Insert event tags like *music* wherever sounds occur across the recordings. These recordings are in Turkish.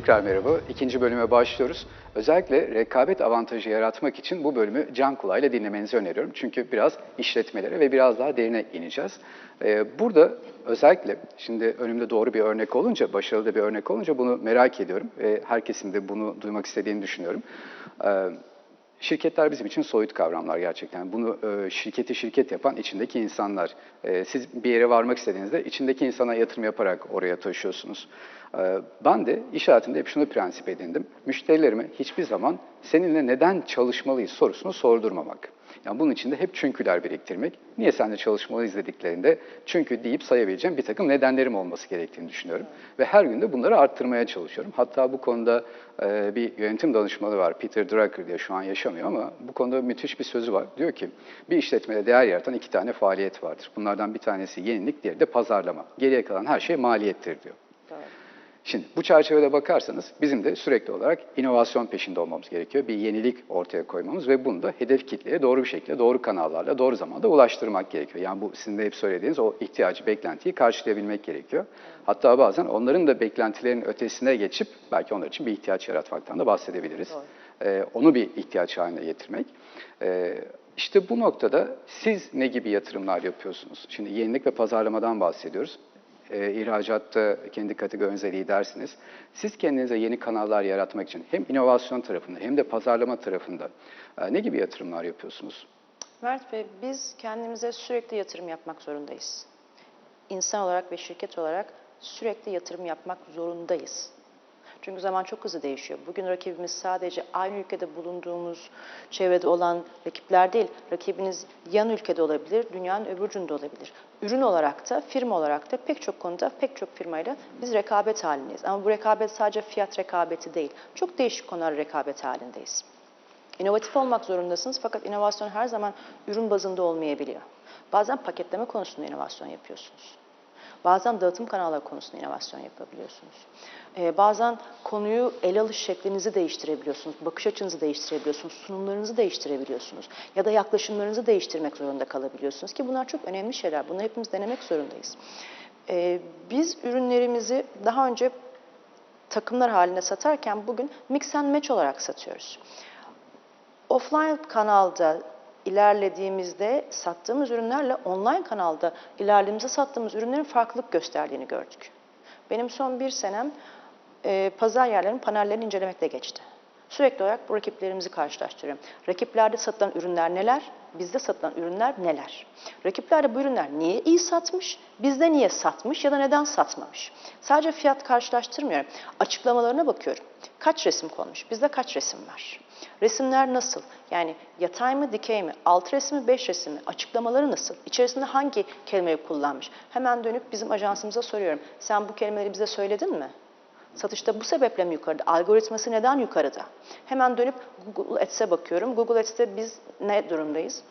Tekrar merhaba. İkinci bölüme başlıyoruz. Özellikle rekabet avantajı yaratmak için bu bölümü can kulağıyla dinlemenizi öneriyorum. Çünkü biraz işletmelere ve biraz daha derine ineceğiz. Ee, burada özellikle şimdi önümde doğru bir örnek olunca, başarılı bir örnek olunca bunu merak ediyorum. Ve herkesin de bunu duymak istediğini düşünüyorum. Ee, Şirketler bizim için soyut kavramlar gerçekten. Bunu e, şirketi şirket yapan içindeki insanlar. E, siz bir yere varmak istediğinizde içindeki insana yatırım yaparak oraya taşıyorsunuz. E, ben de iş hayatında hep şunu prensip edindim. Müşterilerime hiçbir zaman seninle neden çalışmalıyız sorusunu sordurmamak. Yani bunun için de hep çünküler biriktirmek. Niye seninle çalışmalıyız dediklerinde çünkü deyip sayabileceğim bir takım nedenlerim olması gerektiğini düşünüyorum. Ve her gün de bunları arttırmaya çalışıyorum. Hatta bu konuda e, bir yönetim danışmanı var, Peter Drucker diye şu an yaşamıyor ama bu konuda müthiş bir sözü var. Diyor ki bir işletmede değer yaratan iki tane faaliyet vardır. Bunlardan bir tanesi yenilik, diğeri de pazarlama. Geriye kalan her şey maliyettir diyor. Şimdi bu çerçevede bakarsanız bizim de sürekli olarak inovasyon peşinde olmamız gerekiyor. Bir yenilik ortaya koymamız ve bunu da hedef kitleye doğru bir şekilde, doğru kanallarla, doğru zamanda ulaştırmak gerekiyor. Yani bu sizin de hep söylediğiniz o ihtiyacı, beklentiyi karşılayabilmek gerekiyor. Hatta bazen onların da beklentilerin ötesine geçip belki onlar için bir ihtiyaç yaratmaktan da bahsedebiliriz. Ee, onu bir ihtiyaç haline getirmek. Ee, işte bu noktada siz ne gibi yatırımlar yapıyorsunuz? Şimdi yenilik ve pazarlamadan bahsediyoruz e, ihracatta kendi kategorinize lidersiniz. Siz kendinize yeni kanallar yaratmak için hem inovasyon tarafında hem de pazarlama tarafında e, ne gibi yatırımlar yapıyorsunuz? Mert Bey, biz kendimize sürekli yatırım yapmak zorundayız. İnsan olarak ve şirket olarak sürekli yatırım yapmak zorundayız. Çünkü zaman çok hızlı değişiyor. Bugün rakibimiz sadece aynı ülkede bulunduğumuz çevrede olan rakipler değil. Rakibiniz yan ülkede olabilir, dünyanın öbür ucunda olabilir. Ürün olarak da, firma olarak da pek çok konuda pek çok firmayla biz rekabet halindeyiz. Ama bu rekabet sadece fiyat rekabeti değil. Çok değişik konular rekabet halindeyiz. İnovatif olmak zorundasınız fakat inovasyon her zaman ürün bazında olmayabiliyor. Bazen paketleme konusunda inovasyon yapıyorsunuz. Bazen dağıtım kanalları konusunda inovasyon yapabiliyorsunuz. Ee, bazen konuyu ele alış şeklinizi değiştirebiliyorsunuz, bakış açınızı değiştirebiliyorsunuz, sunumlarınızı değiştirebiliyorsunuz ya da yaklaşımlarınızı değiştirmek zorunda kalabiliyorsunuz ki bunlar çok önemli şeyler. Bunu hepimiz denemek zorundayız. Ee, biz ürünlerimizi daha önce takımlar halinde satarken bugün mix and match olarak satıyoruz. Offline kanalda ilerlediğimizde sattığımız ürünlerle online kanalda ilerlediğimizde sattığımız ürünlerin farklılık gösterdiğini gördük. Benim son bir senem e, pazar yerlerinin panellerini incelemekle geçti. Sürekli olarak bu rakiplerimizi karşılaştırıyorum. Rakiplerde satılan ürünler neler? Bizde satılan ürünler neler? Rakiplerde bu ürünler niye iyi satmış? Bizde niye satmış ya da neden satmamış? Sadece fiyat karşılaştırmıyorum. Açıklamalarına bakıyorum. Kaç resim konmuş? Bizde kaç resim var? Resimler nasıl? Yani yatay mı, dikey mi? Alt resmi, beş resmi? Açıklamaları nasıl? İçerisinde hangi kelimeyi kullanmış? Hemen dönüp bizim ajansımıza soruyorum. Sen bu kelimeleri bize söyledin mi? Satışta bu sebeple mi yukarıda? Algoritması neden yukarıda? Hemen dönüp Google Ads'e bakıyorum. Google Ads'te biz ne durumdayız?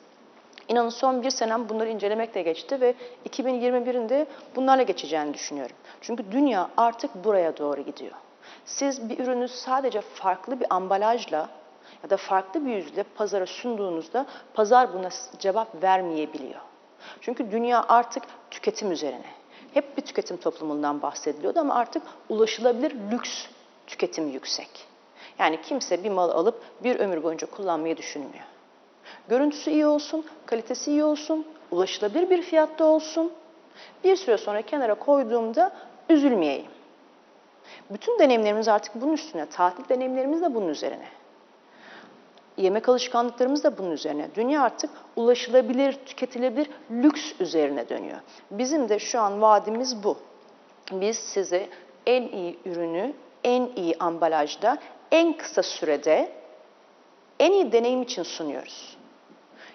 İnanın son bir senem bunları incelemekle geçti ve 2021'inde bunlarla geçeceğini düşünüyorum. Çünkü dünya artık buraya doğru gidiyor. Siz bir ürünü sadece farklı bir ambalajla ya da farklı bir yüzle pazara sunduğunuzda pazar buna cevap vermeyebiliyor. Çünkü dünya artık tüketim üzerine. Hep bir tüketim toplumundan bahsediliyordu ama artık ulaşılabilir lüks tüketim yüksek. Yani kimse bir mal alıp bir ömür boyunca kullanmayı düşünmüyor. Görüntüsü iyi olsun, kalitesi iyi olsun, ulaşılabilir bir fiyatta olsun. Bir süre sonra kenara koyduğumda üzülmeyeyim. Bütün deneyimlerimiz artık bunun üstüne, tatil deneyimlerimiz de bunun üzerine. Yemek alışkanlıklarımız da bunun üzerine. Dünya artık ulaşılabilir, tüketilebilir lüks üzerine dönüyor. Bizim de şu an vaadimiz bu. Biz size en iyi ürünü, en iyi ambalajda, en kısa sürede, en iyi deneyim için sunuyoruz.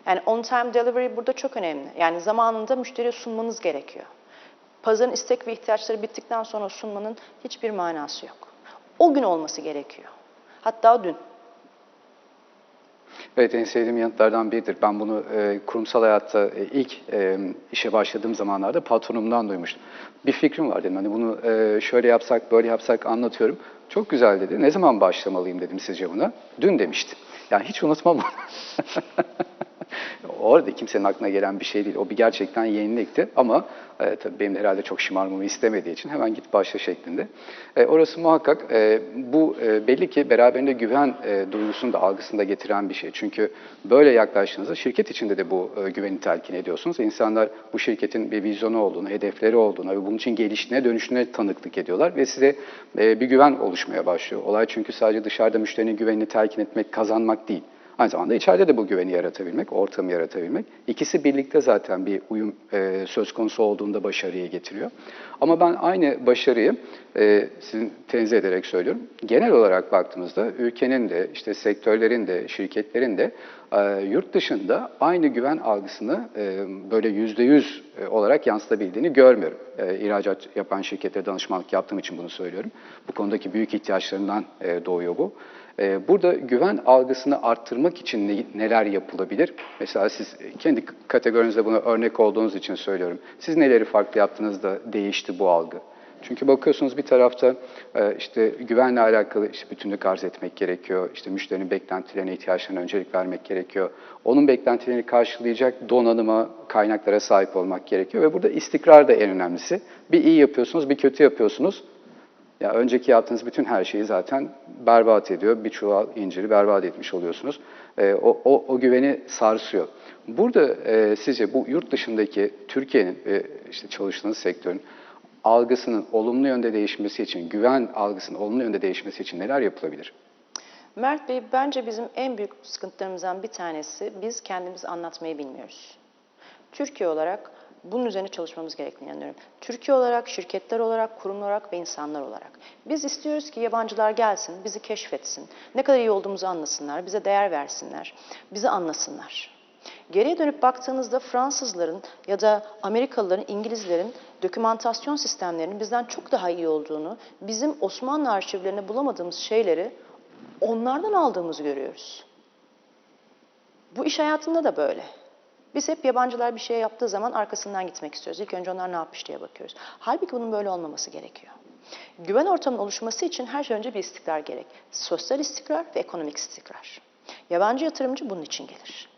Yani on time delivery burada çok önemli. Yani zamanında müşteriye sunmanız gerekiyor. Pazarın istek ve ihtiyaçları bittikten sonra sunmanın hiçbir manası yok. O gün olması gerekiyor. Hatta dün. Evet, en sevdiğim yanıtlardan biridir. Ben bunu e, kurumsal hayatta e, ilk e, işe başladığım zamanlarda patronumdan duymuştum. Bir fikrim var dedim. Hani bunu e, şöyle yapsak, böyle yapsak anlatıyorum. Çok güzel dedi. Ne zaman başlamalıyım dedim sizce buna. Dün demişti. Yani hiç unutmam bunu. *laughs* Orada kimsenin aklına gelen bir şey değil. O bir gerçekten yenilikti ama e, tabii benim de herhalde çok şımarmamı istemediği için hemen git başla şeklinde. E, orası muhakkak e, bu e, belli ki beraberinde güven e, duygusunu da algısını da getiren bir şey. Çünkü böyle yaklaştığınızda şirket içinde de bu e, güveni telkin ediyorsunuz. İnsanlar bu şirketin bir vizyonu olduğunu, hedefleri olduğunu ve bunun için geliştiğine, dönüşüne tanıklık ediyorlar ve size e, bir güven oluşmaya başlıyor. Olay çünkü sadece dışarıda müşterinin güvenini telkin etmek, kazanmak değil. Aynı zamanda içeride de bu güveni yaratabilmek, ortamı yaratabilmek. İkisi birlikte zaten bir uyum e, söz konusu olduğunda başarıya getiriyor. Ama ben aynı başarıyı e, sizin tenzih ederek söylüyorum. Genel olarak baktığımızda ülkenin de, işte sektörlerin de, şirketlerin de e, yurt dışında aynı güven algısını e, böyle yüzde yüz e, olarak yansıtabildiğini görmüyorum. E, ihracat yapan şirketlere danışmanlık yaptığım için bunu söylüyorum. Bu konudaki büyük ihtiyaçlarından e, doğuyor bu. E, Burada güven algısını arttırmak için ne- neler yapılabilir? Mesela siz kendi kategorinizde buna örnek olduğunuz için söylüyorum. Siz neleri farklı yaptığınızda değişti bu algı? Çünkü bakıyorsunuz bir tarafta e, işte güvenle alakalı işte bütünlük arz etmek gerekiyor. İşte müşterinin beklentilerine, ihtiyaçlarına öncelik vermek gerekiyor. Onun beklentilerini karşılayacak donanıma, kaynaklara sahip olmak gerekiyor. Ve burada istikrar da en önemlisi. Bir iyi yapıyorsunuz, bir kötü yapıyorsunuz. Ya önceki yaptığınız bütün her şeyi zaten berbat ediyor. Bir çuval inciri berbat etmiş oluyorsunuz. Ee, o, o, o güveni sarsıyor. Burada e, sizce bu yurt dışındaki Türkiye'nin ve işte çalıştığınız sektörün algısının olumlu yönde değişmesi için, güven algısının olumlu yönde değişmesi için neler yapılabilir? Mert Bey, bence bizim en büyük sıkıntılarımızdan bir tanesi biz kendimizi anlatmayı bilmiyoruz. Türkiye olarak bunun üzerine çalışmamız gerektiğini inanıyorum. Türkiye olarak, şirketler olarak, kurumlar olarak ve insanlar olarak. Biz istiyoruz ki yabancılar gelsin, bizi keşfetsin, ne kadar iyi olduğumuzu anlasınlar, bize değer versinler, bizi anlasınlar. Geriye dönüp baktığınızda Fransızların ya da Amerikalıların, İngilizlerin dokümantasyon sistemlerinin bizden çok daha iyi olduğunu, bizim Osmanlı arşivlerinde bulamadığımız şeyleri onlardan aldığımızı görüyoruz. Bu iş hayatında da böyle. Biz hep yabancılar bir şey yaptığı zaman arkasından gitmek istiyoruz. İlk önce onlar ne yapmış diye bakıyoruz. Halbuki bunun böyle olmaması gerekiyor. Güven ortamının oluşması için her şey önce bir istikrar gerek. Sosyal istikrar ve ekonomik istikrar. Yabancı yatırımcı bunun için gelir.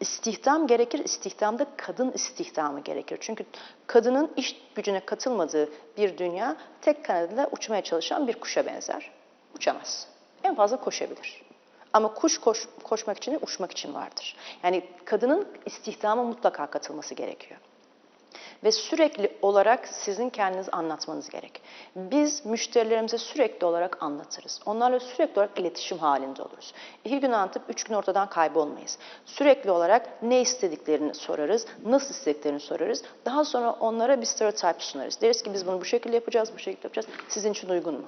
İstihdam gerekir, istihdamda kadın istihdamı gerekir. Çünkü kadının iş gücüne katılmadığı bir dünya tek kanadıyla uçmaya çalışan bir kuşa benzer. Uçamaz. En fazla koşabilir. Ama kuş koş, koşmak için değil, uçmak için vardır. Yani kadının istihdama mutlaka katılması gerekiyor. Ve sürekli olarak sizin kendiniz anlatmanız gerek. Biz müşterilerimize sürekli olarak anlatırız. Onlarla sürekli olarak iletişim halinde oluruz. İki gün anlatıp üç gün ortadan kaybolmayız. Sürekli olarak ne istediklerini sorarız, nasıl istediklerini sorarız. Daha sonra onlara bir stereotip sunarız. Deriz ki biz bunu bu şekilde yapacağız, bu şekilde yapacağız. Sizin için uygun mu?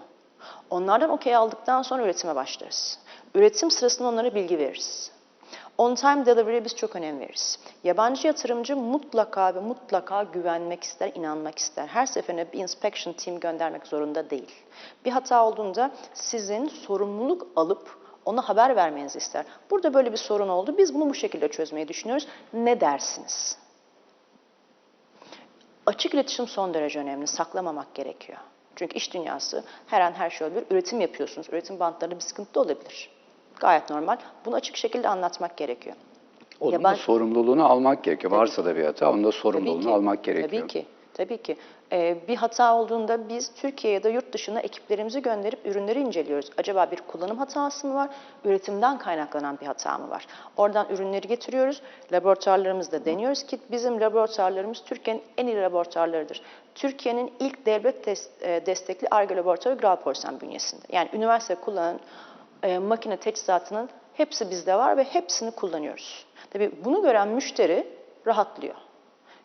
Onlardan okey aldıktan sonra üretime başlarız. Üretim sırasında onlara bilgi veririz. On time delivery'e biz çok önem veririz. Yabancı yatırımcı mutlaka ve mutlaka güvenmek ister, inanmak ister. Her seferinde bir inspection team göndermek zorunda değil. Bir hata olduğunda sizin sorumluluk alıp ona haber vermenizi ister. Burada böyle bir sorun oldu. Biz bunu bu şekilde çözmeyi düşünüyoruz. Ne dersiniz? Açık iletişim son derece önemli. Saklamamak gerekiyor. Çünkü iş dünyası her an her şey olabilir. Üretim yapıyorsunuz. Üretim bantlarında bir sıkıntı da olabilir. Gayet normal. Bunu açık şekilde anlatmak gerekiyor. Onun Yaban- da sorumluluğunu almak gerekiyor. Varsa da bir hata, onun da sorumluluğunu Tabii ki, almak gerekiyor. Tabii ki. Tabii ki. Ee, bir hata olduğunda biz Türkiye ya da yurt dışına ekiplerimizi gönderip ürünleri inceliyoruz. Acaba bir kullanım hatası mı var, üretimden kaynaklanan bir hata mı var? Oradan ürünleri getiriyoruz, laboratuvarlarımızda deniyoruz ki bizim laboratuvarlarımız Türkiye'nin en iyi laboratuvarlarıdır. Türkiye'nin ilk devlet e, destekli ARGE laboratuvarı Grauporsen bünyesinde. Yani üniversite kullanan e, makine teçhizatının hepsi bizde var ve hepsini kullanıyoruz. Tabii bunu gören müşteri rahatlıyor.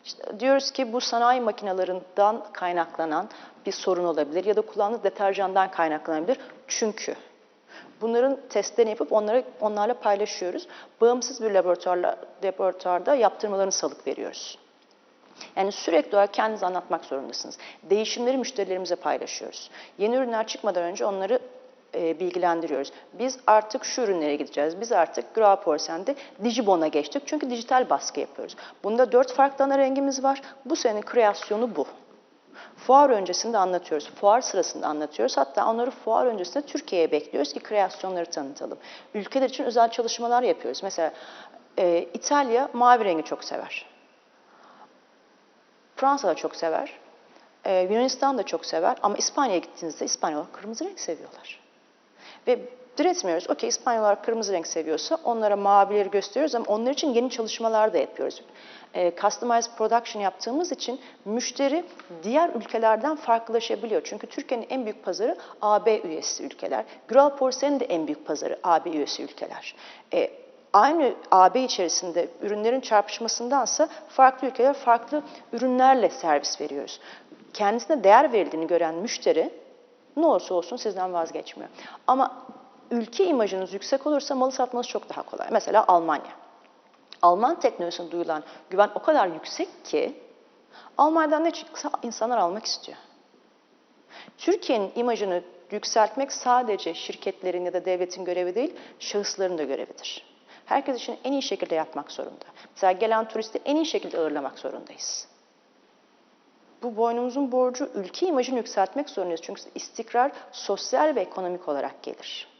İşte diyoruz ki bu sanayi makinelerinden kaynaklanan bir sorun olabilir ya da kullandığı deterjandan kaynaklanabilir. Çünkü bunların testlerini yapıp onları onlarla paylaşıyoruz. Bağımsız bir laboratuvarla, laboratuvarda yaptırmalarını salık veriyoruz. Yani sürekli olarak kendiniz anlatmak zorundasınız. Değişimleri müşterilerimize paylaşıyoruz. Yeni ürünler çıkmadan önce onları e, bilgilendiriyoruz. Biz artık şu ürünlere gideceğiz. Biz artık Grauporsen'de Digibon'a geçtik. Çünkü dijital baskı yapıyoruz. Bunda dört farklı ana rengimiz var. Bu senenin kreasyonu bu. Fuar öncesinde anlatıyoruz. Fuar sırasında anlatıyoruz. Hatta onları fuar öncesinde Türkiye'ye bekliyoruz ki kreasyonları tanıtalım. Ülkeler için özel çalışmalar yapıyoruz. Mesela Ee, İtalya mavi rengi çok sever. Fransa da çok sever. Ee, Yunanistan da çok sever. Ama İspanya'ya gittiğinizde İspanyollar kırmızı renk seviyorlar. Ve diretmiyoruz. Okey İspanyollar kırmızı renk seviyorsa onlara mavileri gösteriyoruz ama onlar için yeni çalışmalar da yapıyoruz. E, customized production yaptığımız için müşteri diğer ülkelerden farklılaşabiliyor. Çünkü Türkiye'nin en büyük pazarı AB üyesi ülkeler. Güral Porselen'in de en büyük pazarı AB üyesi ülkeler. E, aynı AB içerisinde ürünlerin çarpışmasındansa farklı ülkeler farklı ürünlerle servis veriyoruz. Kendisine değer verildiğini gören müşteri ne olursa olsun sizden vazgeçmiyor. Ama ülke imajınız yüksek olursa malı satmanız çok daha kolay. Mesela Almanya. Alman teknolojisine duyulan güven o kadar yüksek ki Almanya'dan ne çıksa insanlar almak istiyor. Türkiye'nin imajını yükseltmek sadece şirketlerin ya da devletin görevi değil, şahısların da görevidir. Herkes için en iyi şekilde yapmak zorunda. Mesela gelen turisti en iyi şekilde ağırlamak zorundayız. Bu boynumuzun borcu ülke imajını yükseltmek zorundayız. Çünkü istikrar sosyal ve ekonomik olarak gelir.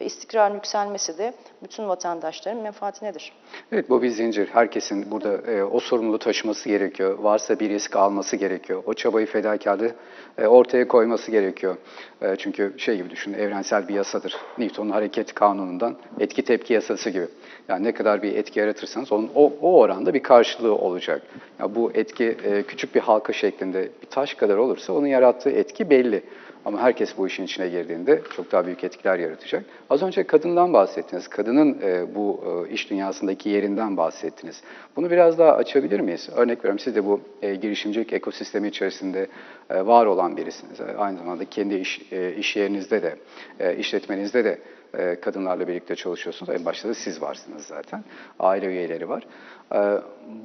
Ve istikrarın yükselmesi de bütün vatandaşların menfaatinedir. Evet bu bir zincir. Herkesin burada e, o sorumluluğu taşıması gerekiyor. Varsa bir risk alması gerekiyor. O çabayı fedakarlığı e, ortaya koyması gerekiyor. E, çünkü şey gibi düşünün evrensel bir yasadır. Newton'un hareket kanunundan etki tepki yasası gibi. Yani ne kadar bir etki yaratırsanız onun o, o oranda bir karşılığı olacak. Ya bu etki e, küçük bir halka şeklinde bir taş kadar olursa onun yarattığı etki belli. Ama herkes bu işin içine girdiğinde çok daha büyük etkiler yaratacak. Az önce kadından bahsettiniz. Kadının e, bu e, iş dünyasındaki yerinden bahsettiniz. Bunu biraz daha açabilir miyiz? Örnek veriyorum siz de bu e, girişimcilik ekosistemi içerisinde e, var olan birisiniz. E, aynı zamanda kendi iş, e, iş yerinizde de, e, işletmenizde de e, kadınlarla birlikte çalışıyorsunuz. En başta da siz varsınız zaten. Aile üyeleri var. E,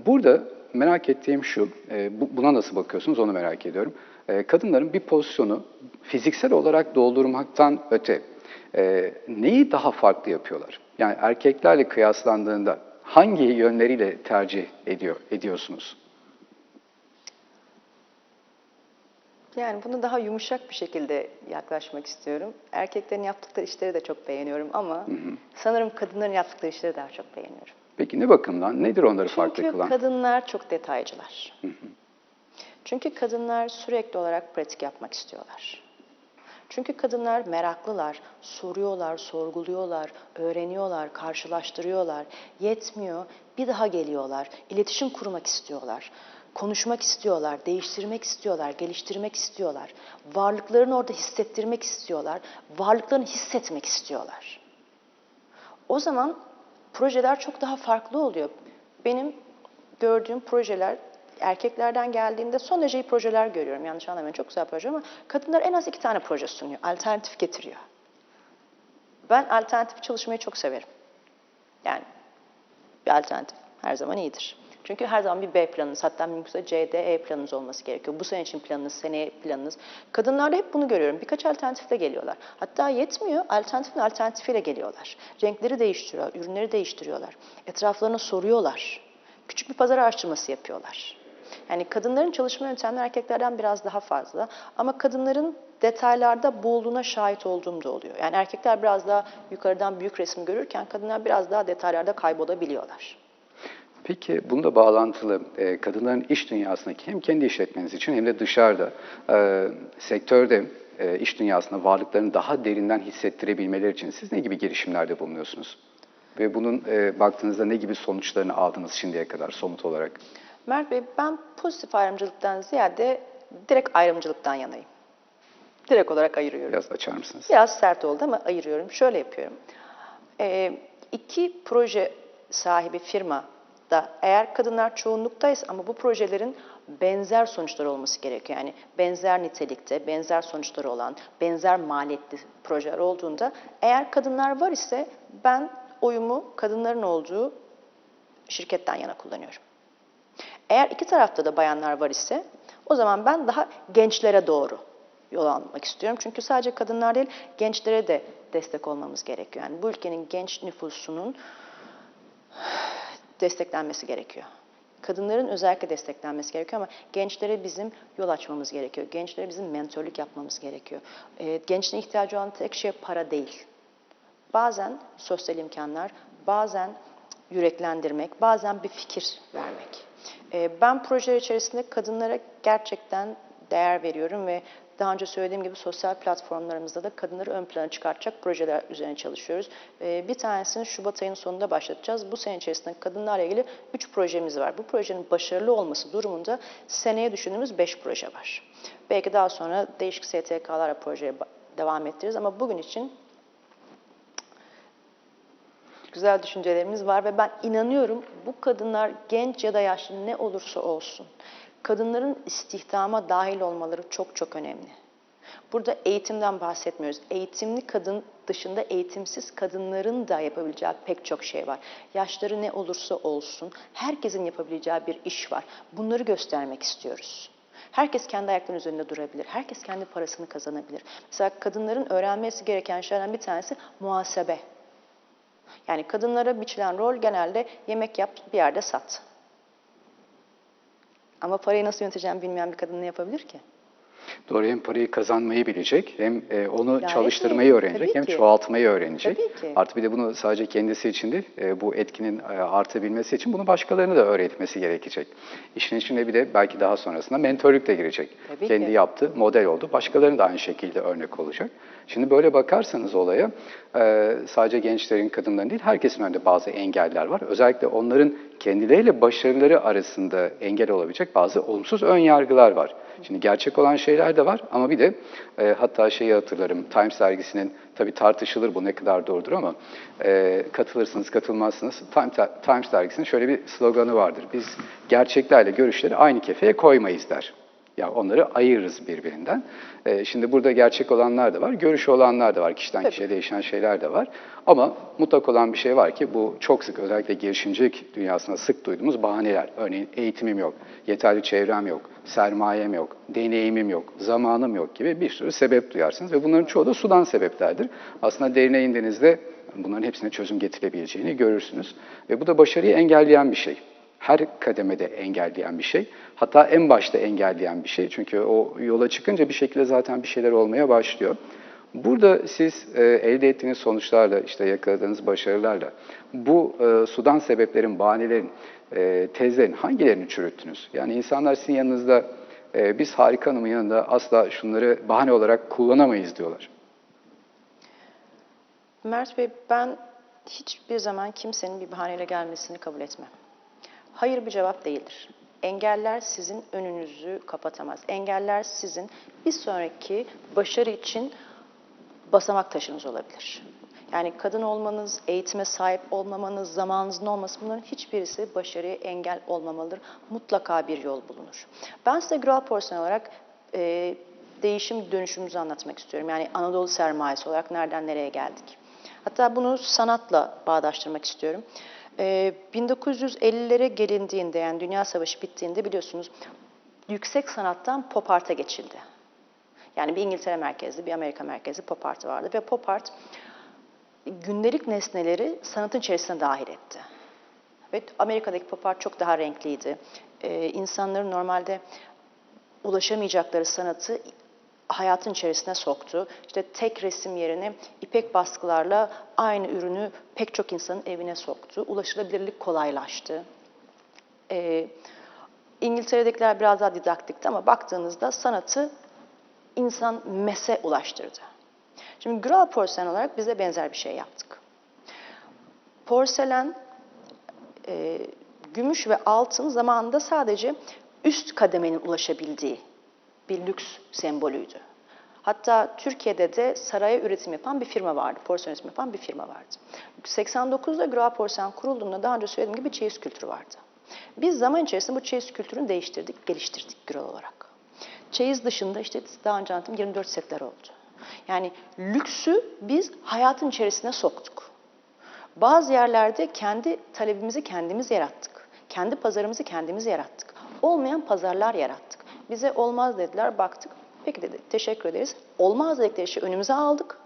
burada merak ettiğim şu, e, bu, buna nasıl bakıyorsunuz onu merak ediyorum. E, kadınların bir pozisyonu fiziksel olarak doldurmaktan öte e, neyi daha farklı yapıyorlar? Yani erkeklerle kıyaslandığında hangi yönleriyle tercih ediyor ediyorsunuz? Yani bunu daha yumuşak bir şekilde yaklaşmak istiyorum. Erkeklerin yaptıkları işleri de çok beğeniyorum ama sanırım kadınların yaptıkları işleri daha çok beğeniyorum. Peki ne bakımdan? Nedir onları farklı Çünkü kılan? kadınlar çok detaycılar. Çünkü kadınlar sürekli olarak pratik yapmak istiyorlar. Çünkü kadınlar meraklılar, soruyorlar, sorguluyorlar, öğreniyorlar, karşılaştırıyorlar. Yetmiyor, bir daha geliyorlar, iletişim kurmak istiyorlar. Konuşmak istiyorlar, değiştirmek istiyorlar, geliştirmek istiyorlar. Varlıklarını orada hissettirmek istiyorlar, varlıklarını hissetmek istiyorlar. O zaman projeler çok daha farklı oluyor. Benim gördüğüm projeler erkeklerden geldiğinde son derece iyi projeler görüyorum. Yanlış anlamayın çok güzel proje ama kadınlar en az iki tane proje sunuyor. Alternatif getiriyor. Ben alternatif çalışmayı çok severim. Yani bir alternatif her zaman iyidir. Çünkü her zaman bir B planınız, hatta mümkünse C, D, E planınız olması gerekiyor. Bu sene için planınız, seneye planınız. Kadınlarda hep bunu görüyorum. Birkaç alternatifle geliyorlar. Hatta yetmiyor, alternatifin alternatifiyle geliyorlar. Renkleri değiştiriyorlar, ürünleri değiştiriyorlar. Etraflarına soruyorlar. Küçük bir pazar araştırması yapıyorlar. Yani kadınların çalışma yöntemleri erkeklerden biraz daha fazla. Ama kadınların detaylarda boğulduğuna şahit olduğum da oluyor. Yani erkekler biraz daha yukarıdan büyük resim görürken kadınlar biraz daha detaylarda kaybolabiliyorlar. Peki bunda bağlantılı e, kadınların iş dünyasındaki hem kendi işletmeniz için hem de dışarıda e, sektörde e, iş dünyasında varlıklarını daha derinden hissettirebilmeleri için siz ne gibi girişimlerde bulunuyorsunuz? Ve bunun baktığınızda ne gibi sonuçlarını aldınız şimdiye kadar somut olarak? Mert Bey ben pozitif ayrımcılıktan ziyade direkt ayrımcılıktan yanayım. Direkt olarak ayırıyorum. Biraz açar mısınız? Biraz sert oldu ama ayırıyorum. Şöyle yapıyorum. Ee, iki proje sahibi firma da eğer kadınlar çoğunluktaysa ama bu projelerin benzer sonuçları olması gerekiyor. Yani benzer nitelikte, benzer sonuçları olan, benzer maliyetli projeler olduğunda eğer kadınlar var ise ben oyumu kadınların olduğu şirketten yana kullanıyorum. Eğer iki tarafta da bayanlar var ise o zaman ben daha gençlere doğru yol almak istiyorum. Çünkü sadece kadınlar değil gençlere de destek olmamız gerekiyor. Yani bu ülkenin genç nüfusunun desteklenmesi gerekiyor. Kadınların özellikle desteklenmesi gerekiyor ama gençlere bizim yol açmamız gerekiyor. Gençlere bizim mentörlük yapmamız gerekiyor. E, gençliğe ihtiyacı olan tek şey para değil. Bazen sosyal imkanlar, bazen yüreklendirmek, bazen bir fikir vermek. Ee, Ben projeler içerisinde kadınlara gerçekten değer veriyorum ve daha önce söylediğim gibi sosyal platformlarımızda da kadınları ön plana çıkartacak projeler üzerine çalışıyoruz. Ee, Bir tanesini Şubat ayının sonunda başlatacağız. Bu sene içerisinde kadınlarla ilgili 3 projemiz var. Bu projenin başarılı olması durumunda seneye düşündüğümüz 5 proje var. Belki daha sonra değişik STK'larla projeye devam ettiririz ama bugün için güzel düşüncelerimiz var ve ben inanıyorum bu kadınlar genç ya da yaşlı ne olursa olsun kadınların istihdama dahil olmaları çok çok önemli. Burada eğitimden bahsetmiyoruz. Eğitimli kadın dışında eğitimsiz kadınların da yapabileceği pek çok şey var. Yaşları ne olursa olsun herkesin yapabileceği bir iş var. Bunları göstermek istiyoruz. Herkes kendi ayaklarının üzerinde durabilir. Herkes kendi parasını kazanabilir. Mesela kadınların öğrenmesi gereken şeylerden bir tanesi muhasebe. Yani kadınlara biçilen rol genelde yemek yap, bir yerde sat. Ama parayı nasıl yöneteceğimi bilmeyen bir kadın ne yapabilir ki? Doğru hem parayı kazanmayı bilecek hem e, onu Gayet çalıştırmayı iyi. öğrenecek hem ki. çoğaltmayı öğrenecek. Artı bir de bunu sadece kendisi için değil e, bu etkinin e, artabilmesi için bunu başkalarına da öğretmesi gerekecek. İşin içine bir de belki daha sonrasında mentörlük de girecek. Tabii Kendi ki. yaptı, model oldu. Başkalarına da aynı şekilde örnek olacak. Şimdi böyle bakarsanız olaya e, sadece gençlerin, kadınların değil herkesin önünde bazı engeller var. Özellikle onların kendileriyle başarıları arasında engel olabilecek bazı olumsuz ön yargılar var. Şimdi gerçek olan şeyler de var ama bir de e, hatta şeyi hatırlarım Times dergisinin tabii tartışılır bu ne kadar doğrudur ama e, katılırsınız katılmazsınız. Time- Times dergisinin şöyle bir sloganı vardır. Biz gerçeklerle görüşleri aynı kefeye koymayız der. Ya onları ayırırız birbirinden. Ee, şimdi burada gerçek olanlar da var, görüşü olanlar da var, kişiden kişiye değişen şeyler de var. Ama mutlak olan bir şey var ki bu çok sık özellikle girişimcilik dünyasında sık duyduğumuz bahaneler. Örneğin eğitimim yok, yeterli çevrem yok, sermayem yok, deneyimim yok, zamanım yok gibi bir sürü sebep duyarsınız. Ve bunların çoğu da sudan sebeplerdir. Aslında derine indiğinizde bunların hepsine çözüm getirebileceğini görürsünüz. Ve bu da başarıyı engelleyen bir şey her kademede engelleyen bir şey. Hatta en başta engelleyen bir şey. Çünkü o yola çıkınca bir şekilde zaten bir şeyler olmaya başlıyor. Burada siz e, elde ettiğiniz sonuçlarla, işte yakaladığınız başarılarla bu e, sudan sebeplerin, bahanelerin, e, tezlerin hangilerini çürüttünüz? Yani insanlar sizin yanınızda e, biz harika hanımın yanında asla şunları bahane olarak kullanamayız diyorlar. Mert Bey, ben hiçbir zaman kimsenin bir bahaneyle gelmesini kabul etmem. Hayır bir cevap değildir. Engeller sizin önünüzü kapatamaz. Engeller sizin bir sonraki başarı için basamak taşınız olabilir. Yani kadın olmanız, eğitime sahip olmamanız, zamanınızın olması bunların hiçbirisi başarıya engel olmamalıdır. Mutlaka bir yol bulunur. Ben size Grow Porsen olarak e, değişim dönüşümümüzü anlatmak istiyorum. Yani Anadolu sermayesi olarak nereden nereye geldik. Hatta bunu sanatla bağdaştırmak istiyorum. Ee, 1950'lere gelindiğinde yani Dünya Savaşı bittiğinde biliyorsunuz yüksek sanattan pop art'a geçildi. Yani bir İngiltere merkezli, bir Amerika merkezli pop art vardı ve pop art gündelik nesneleri sanatın içerisine dahil etti. Ve Amerika'daki pop art çok daha renkliydi. Ee, insanların normalde ulaşamayacakları sanatı hayatın içerisine soktu. İşte tek resim yerine ipek baskılarla aynı ürünü pek çok insanın evine soktu. Ulaşılabilirlik kolaylaştı. Ee, İngiltere'dekiler biraz daha didaktikti ama baktığınızda sanatı insan mese ulaştırdı. Şimdi Grau Porselen olarak bize benzer bir şey yaptık. Porselen, e, gümüş ve altın zamanında sadece üst kademenin ulaşabildiği bir lüks sembolüydü. Hatta Türkiye'de de saraya üretim yapan bir firma vardı, porselen üretim yapan bir firma vardı. 89'da Grau Porselen kurulduğunda daha önce söylediğim gibi çeyiz kültürü vardı. Biz zaman içerisinde bu çeyiz kültürünü değiştirdik, geliştirdik Grau olarak. Çeyiz dışında işte daha önce anlattığım 24 setler oldu. Yani lüksü biz hayatın içerisine soktuk. Bazı yerlerde kendi talebimizi kendimiz yarattık. Kendi pazarımızı kendimiz yarattık. Olmayan pazarlar yarattık. Bize olmaz dediler, baktık. Peki dedi, teşekkür ederiz. Olmaz dedikleri şeyi önümüze aldık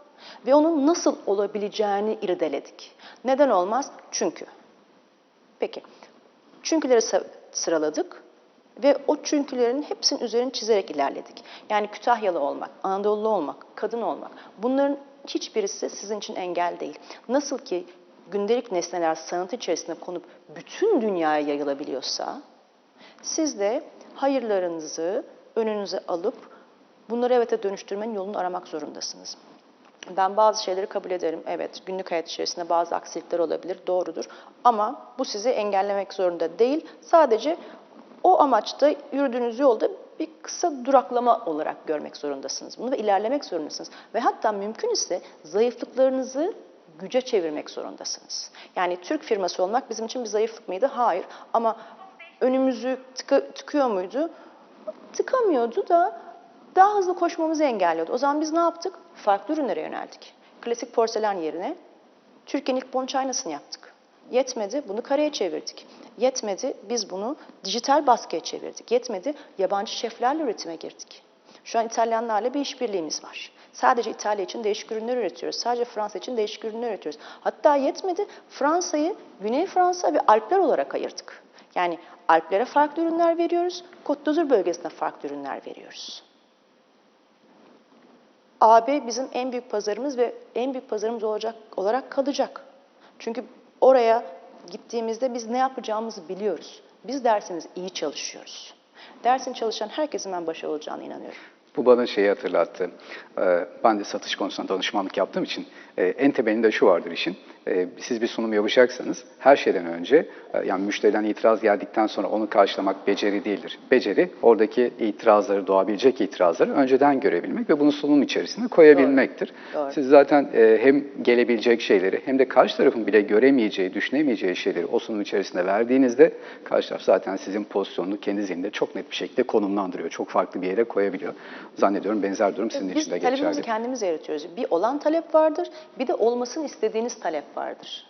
ve onun nasıl olabileceğini irdeledik. Neden olmaz? Çünkü. Peki, çünküleri sıraladık ve o çünkülerin hepsinin üzerini çizerek ilerledik. Yani Kütahyalı olmak, Anadolu olmak, kadın olmak bunların hiçbirisi sizin için engel değil. Nasıl ki gündelik nesneler sanat içerisinde konup bütün dünyaya yayılabiliyorsa, siz de hayırlarınızı önünüze alıp bunları evete dönüştürmenin yolunu aramak zorundasınız. Ben bazı şeyleri kabul ederim. Evet, günlük hayat içerisinde bazı aksilikler olabilir, doğrudur. Ama bu sizi engellemek zorunda değil. Sadece o amaçta yürüdüğünüz yolda bir kısa duraklama olarak görmek zorundasınız bunu ve ilerlemek zorundasınız. Ve hatta mümkün ise zayıflıklarınızı güce çevirmek zorundasınız. Yani Türk firması olmak bizim için bir zayıflık mıydı? Hayır. Ama önümüzü tıka- tıkıyor muydu? Tıkamıyordu da daha hızlı koşmamızı engelliyordu. O zaman biz ne yaptık? Farklı ürünlere yöneldik. Klasik porselen yerine Türkiye'nin ilk bonç aynasını yaptık. Yetmedi, bunu kareye çevirdik. Yetmedi, biz bunu dijital baskıya çevirdik. Yetmedi, yabancı şeflerle üretime girdik. Şu an İtalyanlarla bir işbirliğimiz var. Sadece İtalya için değişik ürünler üretiyoruz. Sadece Fransa için değişik ürünler üretiyoruz. Hatta yetmedi, Fransa'yı Güney Fransa ve Alpler olarak ayırdık. Yani Alplere farklı ürünler veriyoruz, Côte bölgesine farklı ürünler veriyoruz. AB bizim en büyük pazarımız ve en büyük pazarımız olacak olarak kalacak. Çünkü oraya gittiğimizde biz ne yapacağımızı biliyoruz. Biz dersiniz iyi çalışıyoruz. Dersin çalışan herkesin ben başarılı olacağına inanıyorum. Bu bana şeyi hatırlattı. Ee, Ben de satış konusunda danışmanlık yaptığım için en temelinde şu vardır işin. E, Siz bir sunum yapacaksanız her şeyden önce e, yani müşteriden itiraz geldikten sonra onu karşılamak beceri değildir. Beceri oradaki itirazları, doğabilecek itirazları önceden görebilmek ve bunu sunum içerisine koyabilmektir. Doğru. Siz zaten e, hem gelebilecek şeyleri hem de karşı tarafın bile göremeyeceği, düşünemeyeceği şeyleri o sunum içerisinde verdiğinizde karşı taraf zaten sizin pozisyonunu kendi zihninde çok net bir şekilde konumlandırıyor. Çok farklı bir yere koyabiliyor. Zannediyorum benzer durum sizin Biz için de talebimizi geçerli. kendimiz yaratıyoruz. Bir olan talep vardır, bir de olmasını istediğiniz talep vardır.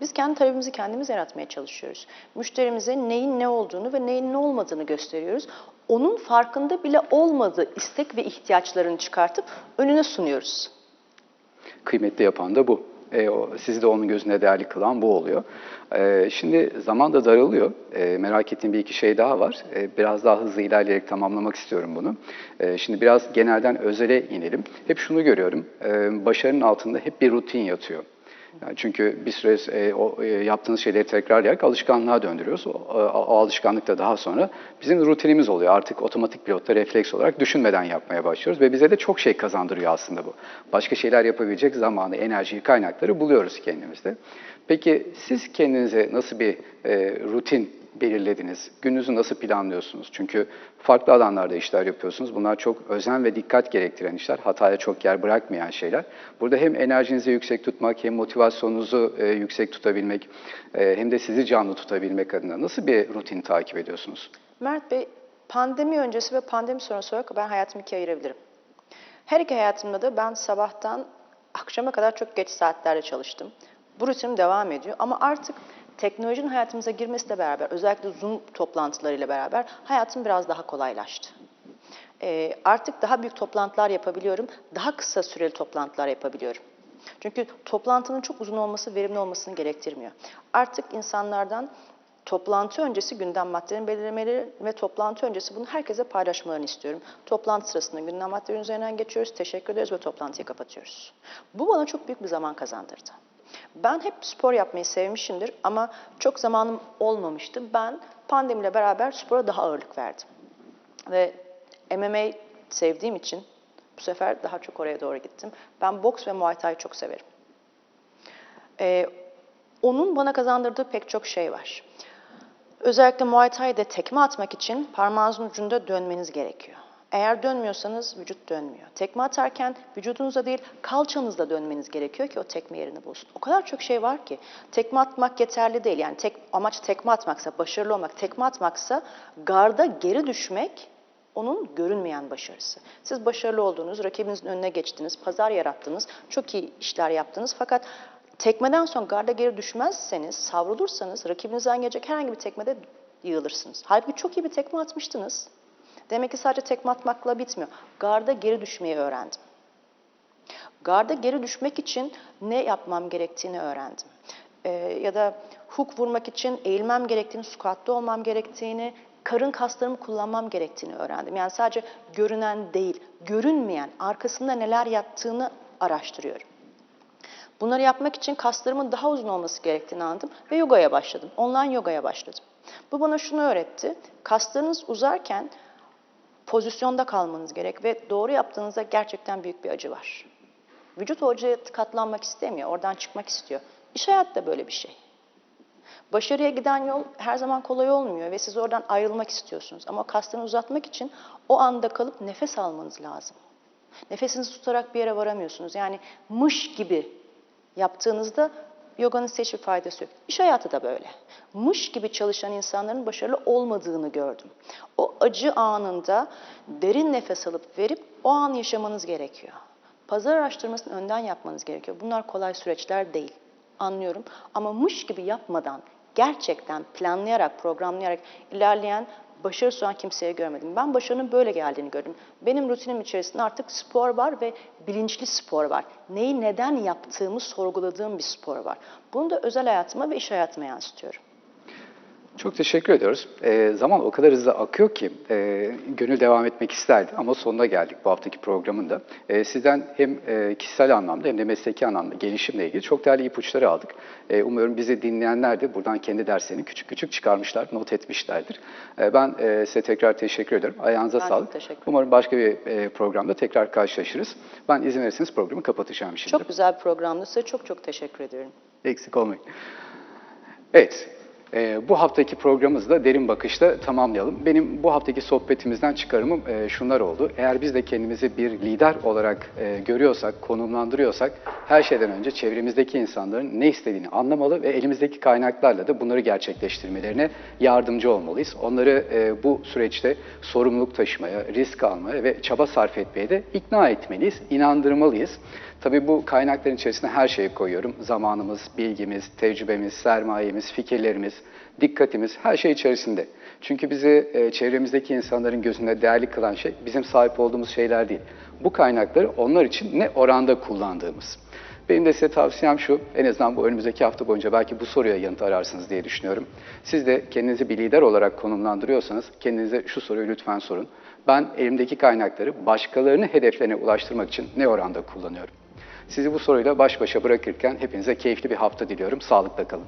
Biz kendi talebimizi kendimiz yaratmaya çalışıyoruz. Müşterimize neyin ne olduğunu ve neyin ne olmadığını gösteriyoruz. Onun farkında bile olmadığı istek ve ihtiyaçlarını çıkartıp önüne sunuyoruz. Kıymetli yapan da bu. E, o, sizi de onun gözünde değerli kılan bu oluyor. E, şimdi zaman da daralıyor. E, merak ettiğim bir iki şey daha var. E, biraz daha hızlı ilerleyerek tamamlamak istiyorum bunu. E, şimdi biraz genelden özele inelim. Hep şunu görüyorum. E, başarının altında hep bir rutin yatıyor. Yani çünkü bir süre e, o e, yaptığınız şeyleri tekrarlayarak alışkanlığa döndürüyoruz. O, o, o alışkanlık da daha sonra bizim rutinimiz oluyor. Artık otomatik pilotta refleks olarak düşünmeden yapmaya başlıyoruz ve bize de çok şey kazandırıyor aslında bu. Başka şeyler yapabilecek zamanı, enerjiyi, kaynakları buluyoruz kendimizde. Peki siz kendinize nasıl bir e, rutin belirlediniz? Gününüzü nasıl planlıyorsunuz? Çünkü farklı alanlarda işler yapıyorsunuz. Bunlar çok özen ve dikkat gerektiren işler. Hataya çok yer bırakmayan şeyler. Burada hem enerjinizi yüksek tutmak, hem motivasyonunuzu e, yüksek tutabilmek, e, hem de sizi canlı tutabilmek adına nasıl bir rutin takip ediyorsunuz? Mert Bey, pandemi öncesi ve pandemi sonrası olarak ben hayatımı ikiye ayırabilirim. Her iki hayatımda da ben sabahtan akşama kadar çok geç saatlerde çalıştım. Bu rutinim devam ediyor ama artık teknolojinin hayatımıza girmesiyle beraber, özellikle Zoom toplantılarıyla beraber hayatım biraz daha kolaylaştı. Ee, artık daha büyük toplantılar yapabiliyorum, daha kısa süreli toplantılar yapabiliyorum. Çünkü toplantının çok uzun olması verimli olmasını gerektirmiyor. Artık insanlardan toplantı öncesi gündem maddelerini belirlemeleri ve toplantı öncesi bunu herkese paylaşmalarını istiyorum. Toplantı sırasında gündem maddeleri üzerinden geçiyoruz, teşekkür ederiz ve toplantıyı kapatıyoruz. Bu bana çok büyük bir zaman kazandırdı. Ben hep spor yapmayı sevmişimdir ama çok zamanım olmamıştı. Ben pandemiyle beraber spora daha ağırlık verdim. Ve MMA sevdiğim için bu sefer daha çok oraya doğru gittim. Ben boks ve muay thai çok severim. Ee, onun bana kazandırdığı pek çok şey var. Özellikle Muay Thai'de tekme atmak için parmağınızın ucunda dönmeniz gerekiyor. Eğer dönmüyorsanız vücut dönmüyor. Tekme atarken vücudunuzda değil kalçanızda dönmeniz gerekiyor ki o tekme yerini bulsun. O kadar çok şey var ki tekme atmak yeterli değil. Yani tek, amaç tekme atmaksa, başarılı olmak, tekme atmaksa garda geri düşmek onun görünmeyen başarısı. Siz başarılı oldunuz, rakibinizin önüne geçtiniz, pazar yarattınız, çok iyi işler yaptınız. Fakat tekmeden sonra garda geri düşmezseniz, savrulursanız rakibinizden gelecek herhangi bir tekmede yığılırsınız. Halbuki çok iyi bir tekme atmıştınız. Demek ki sadece tekme atmakla bitmiyor. Garda geri düşmeyi öğrendim. Garda geri düşmek için ne yapmam gerektiğini öğrendim. Ee, ya da hook vurmak için eğilmem gerektiğini, squat'ta olmam gerektiğini, karın kaslarımı kullanmam gerektiğini öğrendim. Yani sadece görünen değil, görünmeyen, arkasında neler yattığını araştırıyorum. Bunları yapmak için kaslarımın daha uzun olması gerektiğini anladım ve yogaya başladım. Online yogaya başladım. Bu bana şunu öğretti. Kaslarınız uzarken pozisyonda kalmanız gerek ve doğru yaptığınızda gerçekten büyük bir acı var. Vücut o acıya katlanmak istemiyor, oradan çıkmak istiyor. İş hayat da böyle bir şey. Başarıya giden yol her zaman kolay olmuyor ve siz oradan ayrılmak istiyorsunuz. Ama kaslarını uzatmak için o anda kalıp nefes almanız lazım. Nefesinizi tutarak bir yere varamıyorsunuz. Yani mış gibi yaptığınızda yoganın hiçbir faydası yok. İş hayatı da böyle. Mış gibi çalışan insanların başarılı olmadığını gördüm. O acı anında derin nefes alıp verip o an yaşamanız gerekiyor. Pazar araştırmasını önden yapmanız gerekiyor. Bunlar kolay süreçler değil. Anlıyorum. Ama mış gibi yapmadan gerçekten planlayarak, programlayarak ilerleyen başarı sunan kimseye görmedim. Ben başarının böyle geldiğini gördüm. Benim rutinim içerisinde artık spor var ve bilinçli spor var. Neyi neden yaptığımı sorguladığım bir spor var. Bunu da özel hayatıma ve iş hayatıma yansıtıyorum. Çok teşekkür ediyoruz. Ee, zaman o kadar hızlı akıyor ki e, gönül devam etmek isterdi ama sonuna geldik bu haftaki programın da. E, sizden hem e, kişisel anlamda hem de mesleki anlamda gelişimle ilgili çok değerli ipuçları aldık. E, umuyorum bizi dinleyenler de buradan kendi derslerini küçük küçük çıkarmışlar, not etmişlerdir. E, ben e, size tekrar teşekkür ederim. Ayağınıza Ben sağlık. teşekkür ederim. Umarım başka bir e, programda tekrar karşılaşırız. Ben izin verirseniz programı kapatacağım şimdi. Çok güzel bir programdı. Size çok çok teşekkür ediyorum. Eksik olmayın. Evet, e, bu haftaki programımızı da derin bakışla tamamlayalım. Benim bu haftaki sohbetimizden çıkarımım e, şunlar oldu. Eğer biz de kendimizi bir lider olarak e, görüyorsak, konumlandırıyorsak her şeyden önce çevremizdeki insanların ne istediğini anlamalı ve elimizdeki kaynaklarla da bunları gerçekleştirmelerine yardımcı olmalıyız. Onları e, bu süreçte sorumluluk taşımaya, risk almaya ve çaba sarf etmeye de ikna etmeliyiz, inandırmalıyız. Tabii bu kaynakların içerisine her şeyi koyuyorum. Zamanımız, bilgimiz, tecrübemiz, sermayemiz, fikirlerimiz, dikkatimiz her şey içerisinde. Çünkü bizi e, çevremizdeki insanların gözünde değerli kılan şey bizim sahip olduğumuz şeyler değil. Bu kaynakları onlar için ne oranda kullandığımız. Benim de size tavsiyem şu, en azından bu önümüzdeki hafta boyunca belki bu soruya yanıt ararsınız diye düşünüyorum. Siz de kendinizi bir lider olarak konumlandırıyorsanız kendinize şu soruyu lütfen sorun. Ben elimdeki kaynakları başkalarının hedeflerine ulaştırmak için ne oranda kullanıyorum? Sizi bu soruyla baş başa bırakırken hepinize keyifli bir hafta diliyorum. Sağlıkla kalın.